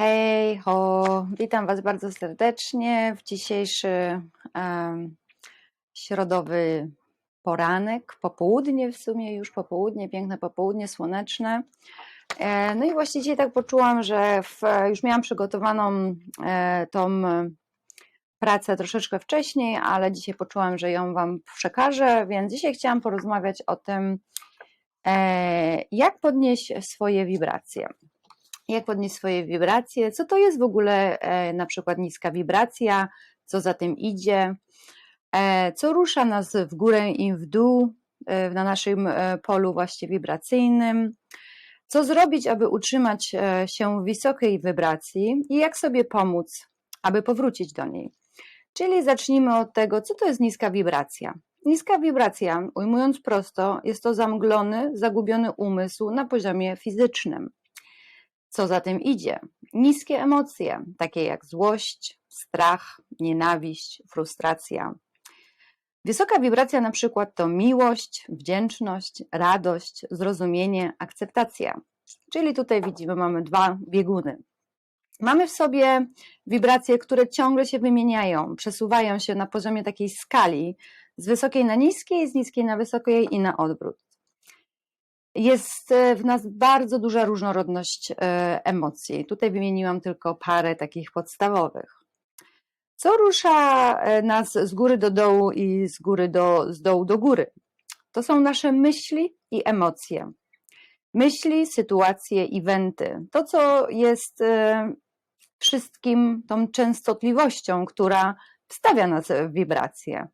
Hej, ho, witam Was bardzo serdecznie w dzisiejszy em, środowy poranek, popołudnie w sumie już, popołudnie, piękne popołudnie, słoneczne. E, no i właśnie dzisiaj tak poczułam, że w, już miałam przygotowaną e, tą pracę troszeczkę wcześniej, ale dzisiaj poczułam, że ją Wam przekażę, więc dzisiaj chciałam porozmawiać o tym, e, jak podnieść swoje wibracje jak podnieść swoje wibracje, co to jest w ogóle e, na przykład niska wibracja, co za tym idzie, e, co rusza nas w górę i w dół e, na naszym polu właśnie wibracyjnym, co zrobić, aby utrzymać się wysokiej wibracji i jak sobie pomóc, aby powrócić do niej. Czyli zacznijmy od tego, co to jest niska wibracja. Niska wibracja, ujmując prosto, jest to zamglony, zagubiony umysł na poziomie fizycznym. Co za tym idzie? Niskie emocje, takie jak złość, strach, nienawiść, frustracja. Wysoka wibracja na przykład to miłość, wdzięczność, radość, zrozumienie, akceptacja. Czyli tutaj widzimy, mamy dwa bieguny. Mamy w sobie wibracje, które ciągle się wymieniają, przesuwają się na poziomie takiej skali z wysokiej na niskiej, z niskiej na wysokiej i na odwrót jest e, w nas bardzo duża różnorodność e, emocji. Tutaj wymieniłam tylko parę takich podstawowych. Co rusza e, nas z góry do dołu i z góry do, z dołu do góry? To są nasze myśli i emocje. Myśli, sytuacje, eventy. To, co jest wszystkim tą częstotliwością, która wstawia nas w wibracje.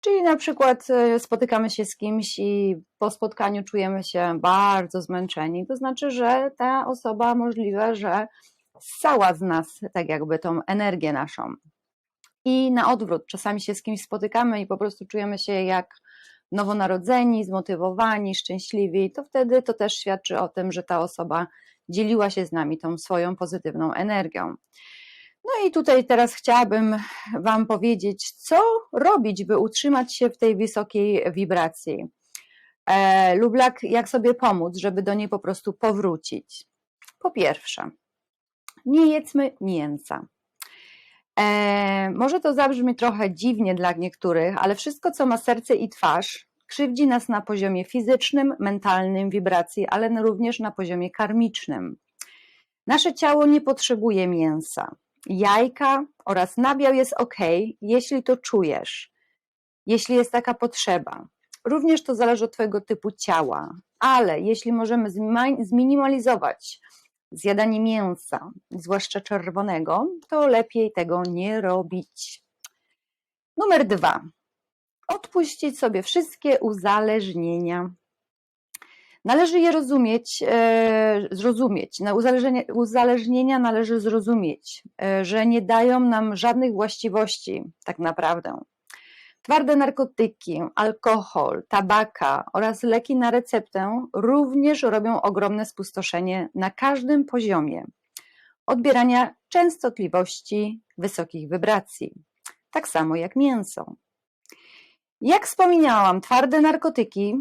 Czyli na przykład e, spotykamy się z kimś i po spotkaniu czujemy się bardzo zmęczeni. To znaczy, że ta osoba możliwe, że ssała z nas tak jakby tą energię naszą. I na odwrót, czasami się z kimś spotykamy i po prostu czujemy się jak nowonarodzeni, zmotywowani, szczęśliwi, to wtedy to też świadczy o tym, że ta osoba dzieliła się z nami tą swoją pozytywną energią. No i tutaj teraz chciałabym Wam powiedzieć, co robić, by utrzymać się w tej wysokiej wibracji. E, lub jak, jak sobie pomóc, żeby do niej po prostu powrócić. Po pierwsze, nie jedzmy mięsa. E, może to zabrzmi trochę dziwnie dla niektórych, ale wszystko, co ma serce i twarz, krzywdzi nas na poziomie fizycznym, mentalnym, wibracji, ale również na poziomie karmicznym. Nasze ciało nie potrzebuje mięsa jajka oraz nabiał jest ok, jeśli to czujesz, jeśli jest taka potrzeba. Również to zależy od Twojego typu ciała, ale jeśli możemy zminimalizować zjadanie mięsa, zwłaszcza czerwonego, to lepiej tego nie robić. Numer dwa. Odpuścić sobie wszystkie uzależnienia. Należy je rozumieć, e, zrozumieć. Na uzależnienia należy zrozumieć, e, że nie dają nam żadnych właściwości, tak naprawdę. Twarde narkotyki, alkohol, tabaka oraz leki na receptę również robią ogromne spustoszenie na każdym poziomie odbierania częstotliwości wysokich wibracji, tak samo jak mięso. Jak wspomniałam, twarde narkotyki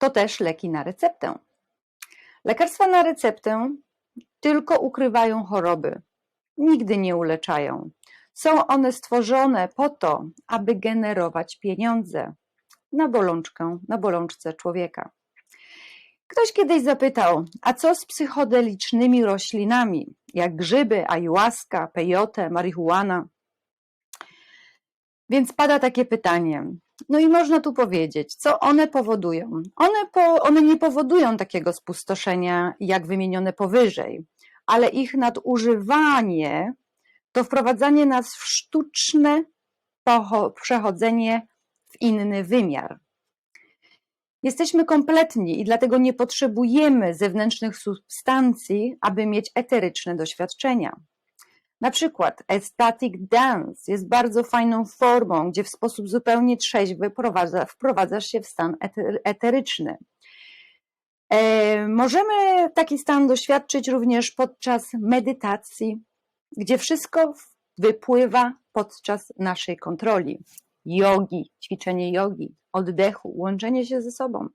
to też leki na receptę. Lekarstwa na receptę tylko ukrywają choroby, nigdy nie uleczają. Są one stworzone po to, aby generować pieniądze na bolączkę, na bolączce człowieka. Ktoś kiedyś zapytał, a co z psychodelicznymi roślinami, jak grzyby, ayahuasca, peyote, marihuana? Więc pada takie pytanie, no i można tu powiedzieć, co one powodują. One, po, one nie powodują takiego spustoszenia, jak wymienione powyżej, ale ich nadużywanie to wprowadzanie nas w sztuczne przechodzenie w inny wymiar. Jesteśmy kompletni i dlatego nie potrzebujemy zewnętrznych substancji, aby mieć eteryczne doświadczenia. Na przykład ecstatic dance jest bardzo fajną formą, gdzie w sposób zupełnie trzeźwy wprowadzasz się w stan eteryczny. E, możemy taki stan doświadczyć również podczas medytacji, gdzie wszystko wypływa podczas naszej kontroli. Jogi, ćwiczenie jogi, oddechu, łączenie się ze sobą.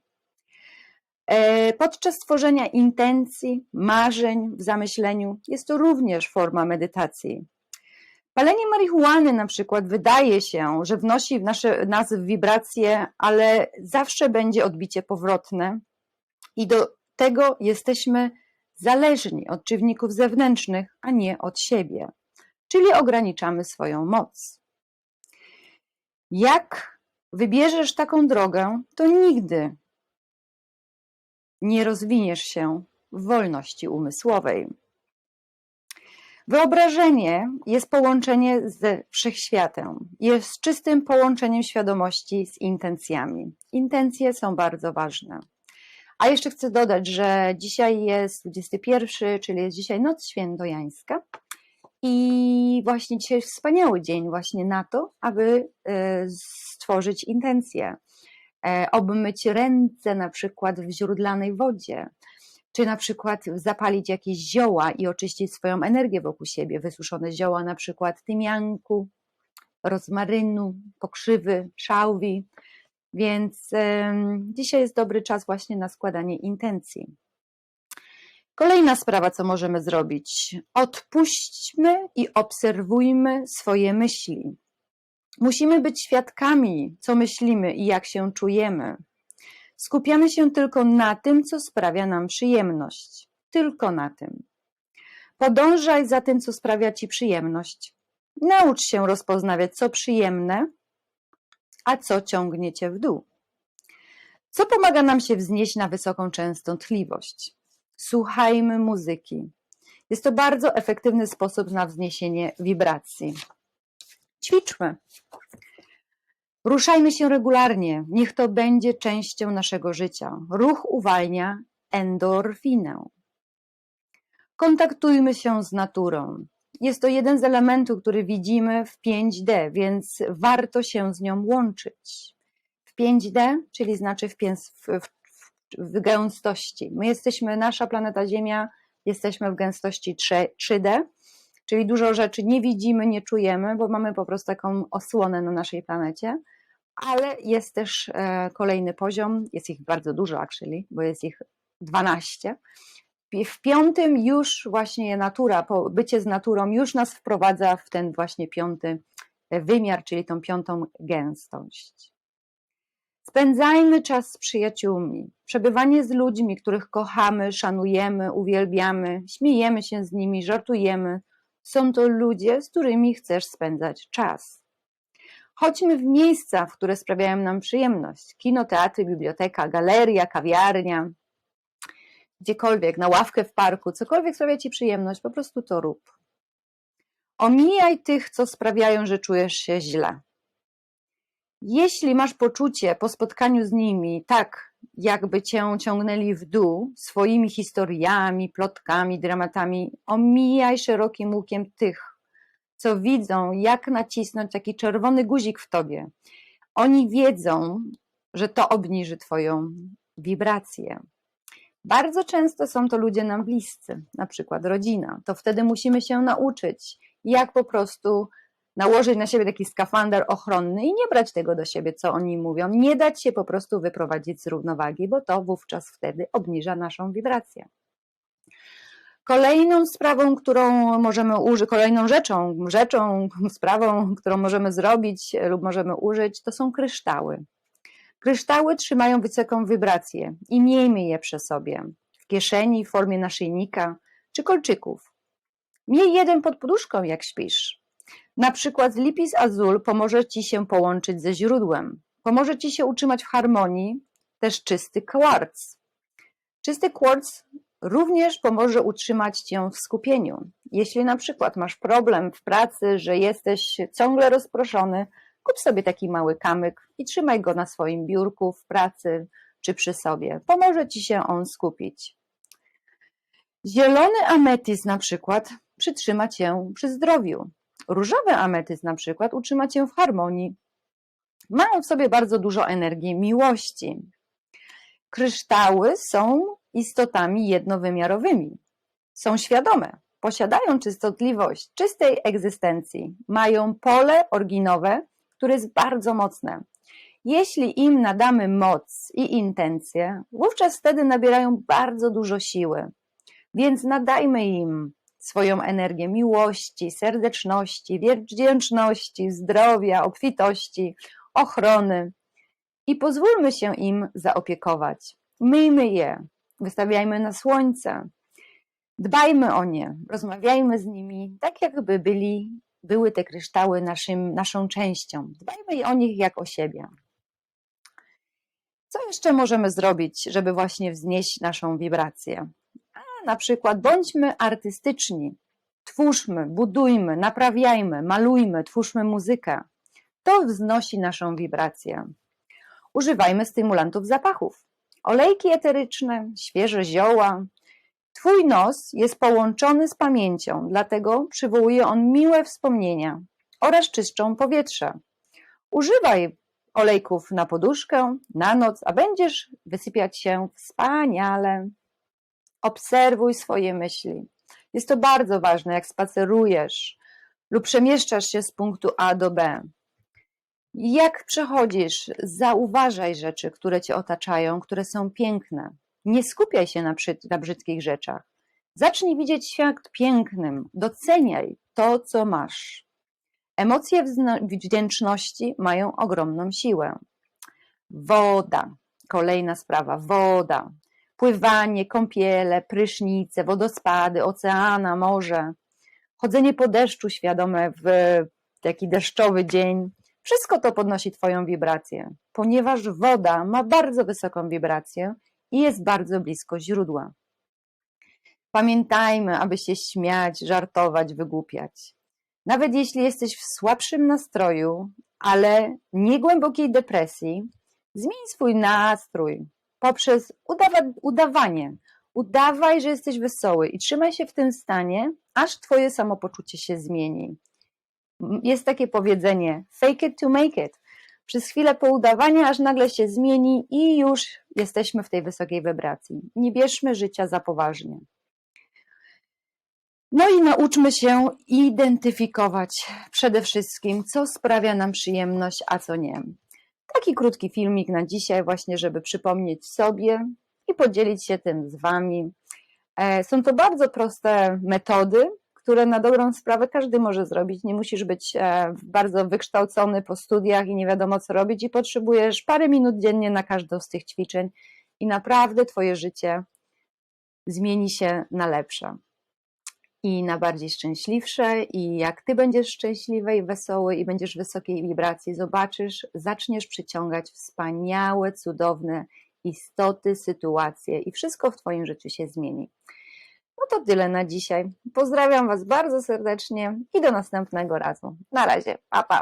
E, Podczas tworzenia intencji, marzeń w zamyśleniu jest to również forma medytacji. Palenie marihuany na przykład wydaje się, że wnosi w nasze, nas w wibracje, ale zawsze będzie odbicie powrotne i do tego jesteśmy zależni od czynników zewnętrznych, a nie od siebie, czyli ograniczamy swoją moc. Jak wybierzesz taką drogę, to nigdy nie rozwiniesz się w wolności umysłowej. Wyobrażenie jest połączenie ze wszechświatem, jest czystym połączeniem świadomości z intencjami. Intencje są bardzo ważne. A jeszcze chcę dodać, że dzisiaj jest 21, czyli jest dzisiaj Noc Świętojańska. I właśnie dzisiaj jest wspaniały dzień właśnie na to, aby e, stworzyć intencje, obmyć ręce na przykład w źródlanej wodzie, czy na przykład zapalić jakieś zioła i oczyścić swoją energię wokół siebie, wysuszone zioła na przykład tymianku, rozmarynu, pokrzywy, szałwi. Więc dzisiaj jest dobry czas właśnie na składanie intencji. Kolejna sprawa, co możemy zrobić. Odpuśćmy i obserwujmy swoje myśli. Musimy być świadkami, co myślimy i jak się czujemy. Skupiamy się tylko na tym, co sprawia nam przyjemność. Tylko na tym. Podążaj za tym, co sprawia ci przyjemność. Naucz się rozpoznawać, co przyjemne, a co ciągnie cię w dół. Co pomaga nam się wznieść na wysoką częstotliwość? Słuchajmy muzyki. Jest to bardzo efektywny sposób na wzniesienie wibracji. Ćwiczmy. Ruszajmy się regularnie, niech to będzie częścią naszego życia. Ruch uwalnia endorfinę. Kontaktujmy się z naturą. Jest to jeden z elementów, który widzimy w 5D, więc warto się z nią łączyć. W 5D, czyli znaczy w, w, w gęstości. My jesteśmy, nasza planeta Ziemia, jesteśmy w gęstości 3, 3D, czyli dużo rzeczy nie widzimy, nie czujemy, bo mamy po prostu taką osłonę na naszej planecie ale jest też e, kolejny poziom, jest ich bardzo dużo actually, bo jest ich 12. W piątym już właśnie natura, bycie z naturą już nas wprowadza w ten właśnie piąty wymiar, czyli tą piątą gęstość. Spędzajmy czas z przyjaciółmi. Przebywanie z ludźmi, których kochamy, szanujemy, uwielbiamy, śmiejemy się z nimi, żartujemy. Są to ludzie, z którymi chcesz spędzać czas. Chodźmy w miejsca, w które sprawiają nam przyjemność. Kino, teatry, biblioteka, galeria, kawiarnia, gdziekolwiek, na ławkę w parku, cokolwiek sprawia Ci przyjemność, po prostu to rób. Omijaj tych, co sprawiają, że czujesz się źle. Jeśli masz poczucie po spotkaniu z nimi, tak jakby cię ciągnęli w dół swoimi historiami, plotkami, dramatami, omijaj szerokim łukiem tych, co widzą, jak nacisnąć taki czerwony guzik w tobie. Oni wiedzą, że to obniży Twoją wibrację. Bardzo często są to ludzie nam bliscy, na przykład rodzina. To wtedy musimy się nauczyć, jak po prostu nałożyć na siebie taki skafander ochronny i nie brać tego do siebie, co oni mówią, nie dać się po prostu wyprowadzić z równowagi, bo to wówczas wtedy obniża naszą wibrację. Kolejną sprawą, którą możemy użyć, kolejną rzeczą, rzeczą, sprawą, którą możemy zrobić lub możemy użyć, to są kryształy. Kryształy trzymają wysoką wibrację i miejmy je przy sobie, w kieszeni, w formie naszyjnika czy kolczyków. Miej jeden pod poduszką, jak śpisz. Na przykład lipis azul pomoże Ci się połączyć ze źródłem. Pomoże Ci się utrzymać w harmonii też czysty kwarc. Czysty kwarc również pomoże utrzymać Cię w skupieniu. Jeśli na przykład masz problem w pracy, że jesteś ciągle rozproszony, kup sobie taki mały kamyk i trzymaj go na swoim biurku w pracy czy przy sobie. Pomoże Ci się on skupić. Zielony ametyst na przykład przytrzyma Cię przy zdrowiu. Różowy ametyst na przykład utrzyma Cię w harmonii. Mają w sobie bardzo dużo energii miłości. Kryształy są istotami jednowymiarowymi. Są świadome, posiadają czystotliwość czystej egzystencji, mają pole orginowe, które jest bardzo mocne. Jeśli im nadamy moc i intencje, wówczas wtedy nabierają bardzo dużo siły. Więc nadajmy im swoją energię miłości, serdeczności, wdzięczności, zdrowia, obfitości, ochrony i pozwólmy się im zaopiekować. Myjmy je, wystawiajmy na słońce, dbajmy o nie, rozmawiajmy z nimi tak, jakby byli, były te kryształy naszym, naszą częścią. Dbajmy o nich jak o siebie. Co jeszcze możemy zrobić, żeby właśnie wznieść naszą wibrację? Na przykład bądźmy artystyczni. Twórzmy, budujmy, naprawiajmy, malujmy, twórzmy muzykę. To wznosi naszą wibrację. Używajmy stymulantów zapachów. Olejki eteryczne, świeże zioła. Twój nos jest połączony z pamięcią, dlatego przywołuje on miłe wspomnienia oraz czyszczą powietrze. Używaj olejków na poduszkę, na noc, a będziesz wysypiać się wspaniale. Obserwuj swoje myśli. Jest to bardzo ważne, jak spacerujesz lub przemieszczasz się z punktu A do B. Jak przechodzisz, zauważaj rzeczy, które cię otaczają, które są piękne. Nie skupiaj się na, na brzydkich rzeczach. Zacznij widzieć świat pięknym, doceniaj to, co masz. Emocje wdzięczności mają ogromną siłę. Woda, kolejna sprawa, woda. Pływanie, kąpiele, prysznice, wodospady, oceana, morze. Chodzenie po deszczu świadome w taki deszczowy dzień. Wszystko to podnosi Twoją wibrację, ponieważ woda ma bardzo wysoką wibrację i jest bardzo blisko źródła. Pamiętajmy, aby się śmiać, żartować, wygłupiać. Nawet jeśli jesteś w słabszym nastroju, ale nie głębokiej depresji, zmień swój nastrój poprzez udawa udawanie. Udawaj, że jesteś wesoły i trzymaj się w tym stanie, aż Twoje samopoczucie się zmieni. Jest takie powiedzenie: fake it to make it. Przez chwilę poudawania, aż nagle się zmieni i już jesteśmy w tej wysokiej wibracji. Nie bierzmy życia za poważnie. No i nauczmy się identyfikować przede wszystkim, co sprawia nam przyjemność, a co nie. Taki krótki filmik na dzisiaj, właśnie, żeby przypomnieć sobie i podzielić się tym z Wami. E, są to bardzo proste metody, które na dobrą sprawę każdy może zrobić. Nie musisz być e, bardzo wykształcony po studiach i nie wiadomo co robić, i potrzebujesz parę minut dziennie na każdą z tych ćwiczeń, i naprawdę Twoje życie zmieni się na lepsze i na bardziej szczęśliwsze. I jak ty będziesz szczęśliwy i wesoły i będziesz w wysokiej wibracji, zobaczysz, zaczniesz przyciągać wspaniałe, cudowne istoty, sytuacje i wszystko w Twoim życiu się zmieni. No to tyle na dzisiaj. Pozdrawiam Was bardzo serdecznie i do następnego razu. Na razie, pa pa.